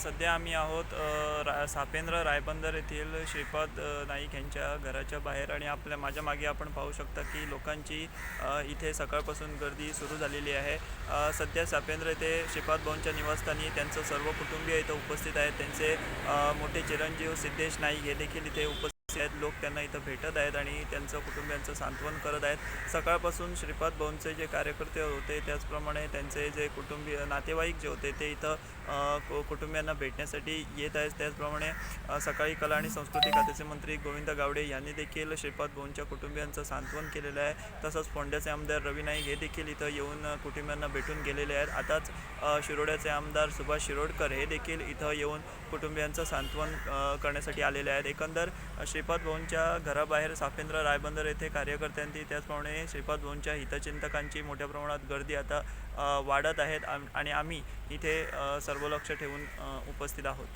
सध्या आम्ही आहोत रा सापेंद्र रायबंदर येथील श्रीपाद नाईक यांच्या घराच्या बाहेर आणि आपल्या माझ्या मागे आपण पाहू शकता की लोकांची इथे सकाळपासून गर्दी सुरू झालेली आहे. सध्या सापेंद्र येथे श्रीपाद भाऊंच्या निवासस्थानी त्यांचं सर्व कुटुंबीय इथं उपस्थित आहेत. त्यांचे मोठे चिरंजीव सिद्धेश नाईक हे देखील इथे उपस्थित आहेत. लोक त्यांना इथं भेटत आहेत आणि त्यांचं कुटुंबियांचं सांत्वन करत आहेत. सकाळपासून श्रीपाद भवनचे जे कार्यकर्ते होते त्याचप्रमाणे त्यांचे जे कुटुंबीय नातेवाईक जे होते ते इथं कु- कुटुंबियांना भेटण्यासाठी येत आहेत. त्याचप्रमाणे सकाळी कला आणि संस्कृती खात्याचे मंत्री गोविंद गावडे यांनी देखील श्रीपाद भवनच्या कुटुंबियांचं सांत्वन केलेलं आहे. तसंच फोंड्याचे आमदार रवी नाईक हे देखील इथं येऊन कुटुंबियांना भेटून गेलेले आहेत. आताच शिरोड्याचे आमदार सुभाष शिरोडकर हे देखील इथं येऊन कुटुंबियांचं सांत्वन करण्यासाठी आलेले आहेत. एकंदर श्री श्रीपाद भाऊंच्या घराबाहेर साफेंद्र रायबंदर येथे कार्यकर्त्यांची त्याचप्रमाणे श्रीपाद भाऊंच्या हितचिंतकांची मोठ्या प्रमाणात गर्दी आता वाढत आहेत. आणि आम्ही इथे सर्व लक्ष ठेवून उपस्थित आहोत.